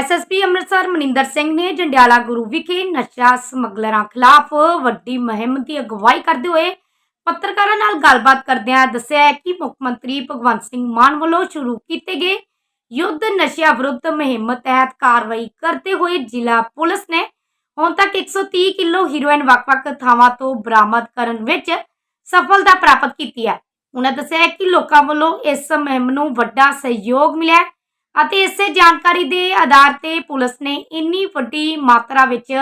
SSP Amritsar Maninder Singh ਨੇ ਜੰਡਿਆਲਾ ਗੁਰੂ ਵਿਖੇ ਨਸ਼ਾ ਸਮਗਲਰਾਂ ਖਿਲਾਫ ਵੱਡੀ ਮੁਹਿੰਮ ਦੀ ਅਗਵਾਈ ਕਰਦੇ ਹੋਏ ਪੱਤਰਕਾਰਾਂ ਨਾਲ ਗੱਲਬਾਤ ਕਰਦਿਆਂ ਦੱਸਿਆ ਕਿ ਮੁੱਖ ਮੰਤਰੀ ਭਗਵੰਤ ਸਿੰਘ ਮਾਨ ਵੱਲੋਂ ਸ਼ੁਰੂ ਕੀਤੇ ਗਏ ਯੁੱਧ ਨਸ਼ਿਆਂ ਵਿਰੁੱਧ ਮੁਹਿੰਮ ਤਹਿਤ ਕਾਰਵਾਈ ਕਰਦੇ ਹੋਏ ਜ਼ਿਲ੍ਹਾ ਪੁਲਿਸ ਨੇ ਹੁਣ ਤੱਕ 130 ਕਿਲੋ ਹੀਰੋਇਨ ਵੱਖ-ਵੱਖ ਥਾਵਾਂ ਤੋਂ ਬਰਾਮਦ ਕਰਨ ਵਿੱਚ ਸਫਲਤਾ ਪ੍ਰਾਪਤ ਕੀਤੀ ਹੈ। ਉਹਨਾਂ ਦੱਸਿਆ ਕਿ ਲੋਕਾਂ ਵੱਲੋਂ ਇਸ ਮੁਹਿੰਮ ਨੂੰ ਵੱਡਾ ਸਹਿਯੋਗ ਮਿਲਿਆ ਅਤੇ ਇਸੇ ਜਾਣਕਾਰੀ ਦੇ ਆਧਾਰ ਤੇ ਪੁਲਿਸ ਨੇ ਇੰਨੀ ਵੱਡੀ ਮਾਤਰਾ ਵਿੱਚ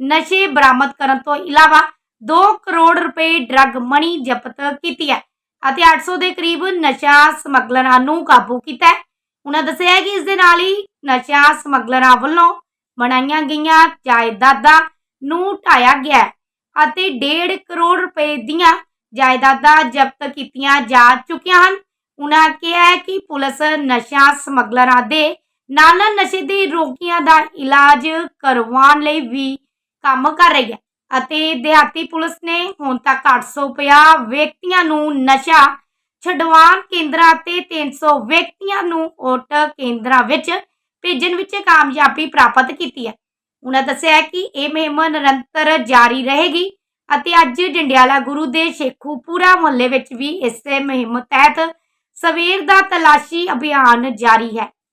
ਨਸ਼ੇ ਬਰਾਮਦ ਕਰਨ ਤੋਂ ਇਲਾਵਾ 2 ਕਰੋੜ ਰੁਪਏ ਡਰੱਗ ਮਨੀ ਜ਼ਬਤ ਕੀਤੀ ਹੈ ਅਤੇ 800 ਦੇ ਕਰੀਬ ਨਸ਼ਾ ਸਮਗਲਰਾਂ ਨੂੰ ਕਾਬੂ ਕੀਤਾ ਹੈ। ਉਹਨਾਂ ਦੱਸਿਆ ਕਿ ਇਸ ਦੇ ਨਾਲ ਹੀ ਨਸ਼ਾ ਸਮਗਲਰਾਂ ਵੱਲੋਂ ਬਣਾਈਆਂ ਗਈਆਂ ਜਾਇਦਾਦਾਂ ਨੂੰ ਢਾਇਆ ਗਿਆ ਅਤੇ 1.5 ਕਰੋੜ ਰੁਪਏ ਦੀਆਂ ਜਾਇਦਾਦਾਂ ਜ਼ਬਤ ਕੀਤੀਆਂ ਜਾ ਚੁੱਕੀਆਂ ਹਨ। ਉਹਨਾਂ ਕਿਹਾ ਹੈ ਕਿ ਪੁਲਿਸ ਨਸ਼ਾ ਸਮਗਲਰਾਂ ਦੇ ਨਾਲ ਨਸ਼ੇ ਦੇ ਰੋਗੀਆਂ ਦਾ ਇਲਾਜ ਕਰਵਾਉਣ ਲਈ ਵੀ ਕੰਮ ਕਰ ਰਹੀ ਹੈ ਅਤੇ ਦਿਹਾਤੀ ਪੁਲਿਸ ਨੇ ਹੁਣ ਤੱਕ 850 ਵਿਅਕਤੀਆਂ ਨੂੰ ਨਸ਼ਾ ਛਡਵਾਉਣ ਕੇਂਦਰਾਂ ਤੇ 300 ਵਿਅਕਤੀਆਂ ਨੂੰ ਓਟ ਕੇਂਦਰਾਂ ਵਿੱਚ ਭੇਜਣ ਵਿੱਚ ਕਾਮਯਾਬੀ ਪ੍ਰਾਪਤ ਕੀਤੀ ਹੈ। ਉਹਨਾਂ ਦੱਸਿਆ ਕਿ ਇਹ ਮੁਹਿੰਮ ਨਿਰੰਤਰ ਜਾਰੀ ਰਹੇਗੀ ਅਤੇ ਅੱਜ ਜੰਡਿਆਲਾ ਗੁਰੂ ਦੇ ਸ਼ੇਖੂਪੁਰਾ ਮੁਹੱਲੇ ਵਿੱਚ ਵੀ ਇਸੇ ਮੁਹਿੰਮ ਤਹਿਤ ਸਵੇਰ ਦਾ ਤਲਾਸ਼ੀ ਅਭਿਆਨ ਜਾਰੀ ਹੈ।